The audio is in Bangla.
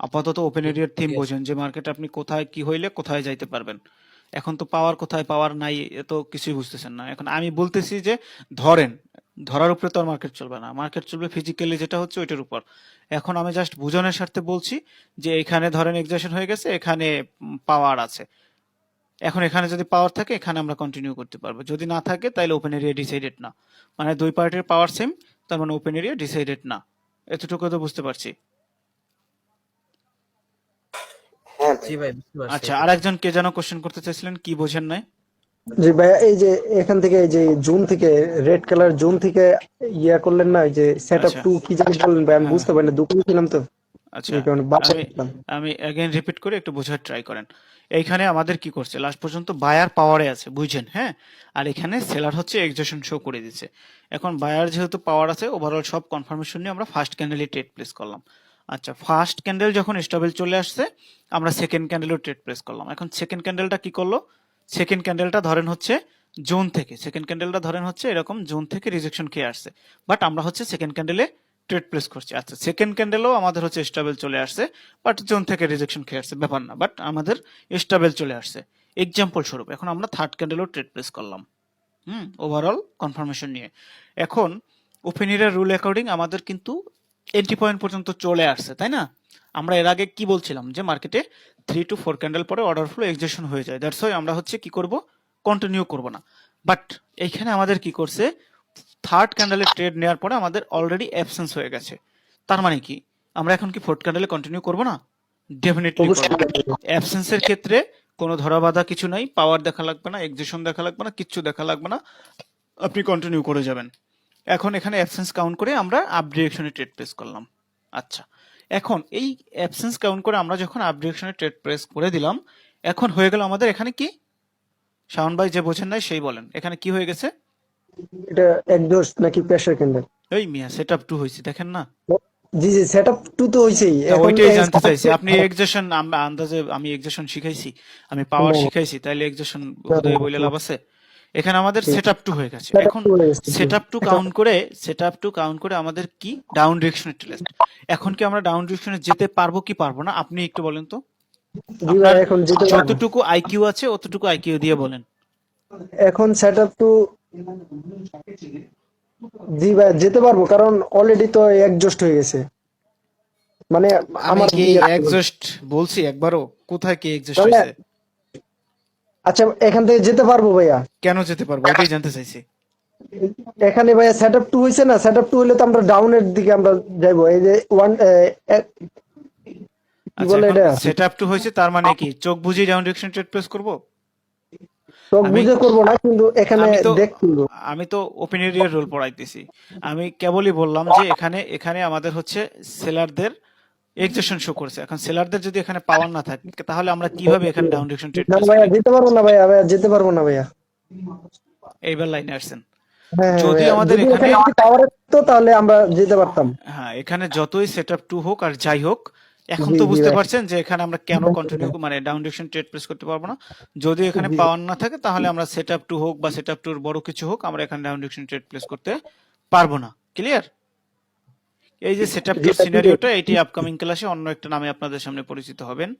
আপাতত ওপেন এরিয়ার থিম বোঝেন যে মার্কেটে আপনি কোথায় কি হইলে কোথায় যাইতে পারবেন। এখন তো পাওয়ার কোথায় পাওয়ার নাই তো কিছুই বুঝতেছেন না। এখন আমি বলতেছি যে ধরেন ধরার উপরে তো আর মার্কেট চলবে না। মার্কেট চলবে ফিজিক্যালি যেটা হচ্ছে ওইটার উপর। এখন আমি জাস্ট বুঝনের স্বার্থে বলছি যে এখানে ধরেন এক্সাশন হয়ে গেছে এখানে পাওয়ার আছে। এখন এখানে যদি পাওয়ার থাকে এখানে আমরা কন্টিনিউ করতে পারব। যদি না থাকে তাহলে ওপেন এরিয়া ডিসাইডেড না। মানে দুই পার্টির পাওয়ার সেম তার মানে ওপেন এরিয়া ডিসাইডেড না। এতটুকু তো বুঝতে পারছি হ্যাঁ জি ভাই আচ্ছা আর একজন কে যেন কোশ্চেন করতে চাইছিলেন কি বোঝেন নাই? জি ভাইয়া এই যে এখান থেকে এই যে জুন থেকে রেড কালার জুন থেকে ইয়া করলেন না এই যে সেট আপ আচ্ছা। টু কি জানি বললেন ভাই আমি হ্যাঁ। বুঝতে পারিনি ছিলাম তো। আচ্ছা আমি অ্যাগেন রিপিট করে একটু বোঝার ট্রাই করেন। এইখানে আমাদের কি করছে? লাস্ট পর্যন্ত বায়ার পাওয়ারে আছে বুঝছেন? হ্যাঁ? আর এখানে সেলার হচ্ছে এক্সজেশন শো করে দিচ্ছে। এখন বায়ার যেহেতু পাওয়ার আছে ওভারঅল সব কনফার্মেশন নিয়ে আমরা ফার্স্ট ক্যান্ডেলে ট্রেড প্লেস করলাম। আচ্ছা ফার্স্ট ক্যান্ডেল যখন স্টেবল চলে আসছে, আমরা সেকেন্ড ক্যান্ডেলও ট্রেড প্লেস করলাম। এখন সেকেন্ড ক্যান্ডেলটা কি করল? সেকেন্ড ক্যান্ডেলটা ধরেন হচ্ছে জোন থেকে। সেকেন্ড ক্যান্ডেলটা ধরেন হচ্ছে এরকম জোন থেকে রিজেকশন খেয়ে আসছে। বাট আমরা হচ্ছে সেকেন্ড ক্যান্ডেলে ট্রেড প্লেস করছি। আচ্ছা সেকেন্ড ক্যান্ডেলও আমাদের হচ্ছে স্টেবল চলে আসছে বাট জোন থেকে রিজেকশন খেয়ে আসছে, ব্যাপার না। বাট আমাদের স্টেবল চলে আসছে। এক্সাম্পল স্বরূপ, এখন আমরা থার্ড ক্যান্ডেলও ট্রেড প্লেস করলাম। হুম ওভারঅল কনফার্মেশন নিয়ে। এখন ওপেনিয়ারের রুল অ্যাকর্ডিং আমাদের কিন্তু এন্ট্রি পয়েন্ট পর্যন্ত চলে আসছে তাই না? আমরা এর আগে কি বলছিলাম? যে মার্কেটে থ্রি টু ফোর ক্যান্ডেল পরে অর্ডার ফ্লো এক্সেশন হয়ে যায়। দ্যাটস ওয়াই আমরা হচ্ছে কি করব? কন্টিনিউ করব না। বাট এইখানে আমাদের কি করছে? থার্ড ক্যান্ডেলে ট্রেড নেওয়ার পরে আমাদের অলরেডি অ্যাবসেন্স হয়ে গেছে। তার মানে কি? আমরা এখন কি ফোর্থ ক্যান্ডেলে কন্টিনিউ করব না? ডেফিনেটলি অ্যাবসেন্সের ক্ষেত্রে কোনো ধরা বাধা কিছু নাই। পাওয়ার দেখা লাগবে না এক্সিশন দেখা লাগবে না কিচ্ছু দেখা লাগবে না। আপনি কন্টিনিউ করে যাবেন। এখন এখানে অ্যাবসেন্স কাউন্ট করে আমরা আপ ডিরেকশনে ট্রেড প্রেস করলাম। আচ্ছা এখন এই অ্যাবসেন্স কাউন্ট করে আমরা যখন আপ ডিরেকশনে ট্রেড প্রেস করে দিলাম এখন হয়ে গেল আমাদের এখানে কি? শাওন ভাই যে বোঝেন নাই সেই বলেন এখানে কি হয়ে গেছে? এটা একদোষ নাকি প্রেসার ক্যান্ডেল এই মিয়া সেট আপ টু হয়েছে দেখেন না। জি জি সেট আপ টু তো হইছেই এখন ওইটাই জানতে চাইছি। আপনি এক্সেশন আন্দাজে আমি এক্সেশন শিখাইছি আমি পাওয়ার শিখাইছি তাইলে এক্সেশন বলে লাভ আছে? এখানে আমাদের। সেট আপ টু হয়ে গেছে। এখন। সেট আপ টু কাউন্ট করে সেট আপ টু কাউন্ট করে আমাদের কি? ডাউন ডিরেকশনে টেলেস্ট এখন কি আমরা ডাউন ডিরেকশনে যেতে পারব কি পারব না? আপনি একটু বলেন তো। যতটুকু আইকিউ আছে অতটুকু আইকিউ দিয়ে বলেন। এখন সেট আপ টু জি ভাই যেতে পারব কারণ অলরেডি তো একজস্ট হয়ে গেছে। মানে আমি আমার কি এক্সস্ট বলছি একবারও? কোথায় কি একজস্ট হয়েছে? আচ্ছা এখান থেকে যেতে পারব ভাইয়া? কেন যেতে পারব? এটাই জানতে চাইছি। এখানে ভাইয়া সেট আপ টু হয়েছে না? সেট আপ টু হলে তো আমরা ডাউনের দিকে আমরা যাইবো। এই যে ওয়ান কি বলে এটা? সেট আপ টু হয়েছে তার মানে কি? চোখ বুঝি ডাউন ডিরেকশন ট্রেড প্রেস করব? চোখ বুঝে করব না কিন্তু এখানে হবে। আমি তো ওপেন এরিয়ার রোল পড়াইতেছি। আমি কেবলই বললাম যে এখানে এখানে আমাদের হচ্ছে সেলারদের এক্সেশন শো করছে। এখন সেলারদের যদি এখানে পাওয়ার না থাকে তাহলে আমরা কীভাবে এখানে ডাউন ডিরেকশন ট্রেড না ভাইয়া যেতে পারব না ভাইয়া ভাইয়া যেতে পারব না ভাইয়া। এইবার লাইনে আসছেন। হ্যাঁ যদি আমাদের এখানে- টাওয়ার তো তাহলে আমরা যেতে পারতাম। হ্যাঁ এখানে যতই সেট আপ টু হোক আর যাই হোক এখন তো বুঝতে পারছেন যে এখানে আমরা কেন কন্টিনিউ মানে ডাউন ডিরেকশন ট্রেড প্রেস করতে পারব না। যদি এখানে পাওয়ার না থাকে তাহলে আমরা সেট আপ টু হোক বা সেট আপ টুর বড় কিছু হোক আমরা এখানে ডাউন ডিরেকশন ট্রেড প্লেস করতে পারব না। ক্লিয়ার এই যে সেটআপ। সিনারিওটা এটি আপকামিং ক্লাসে অন্য একটা নামে আপনাদের সামনে পরিচিত হবেন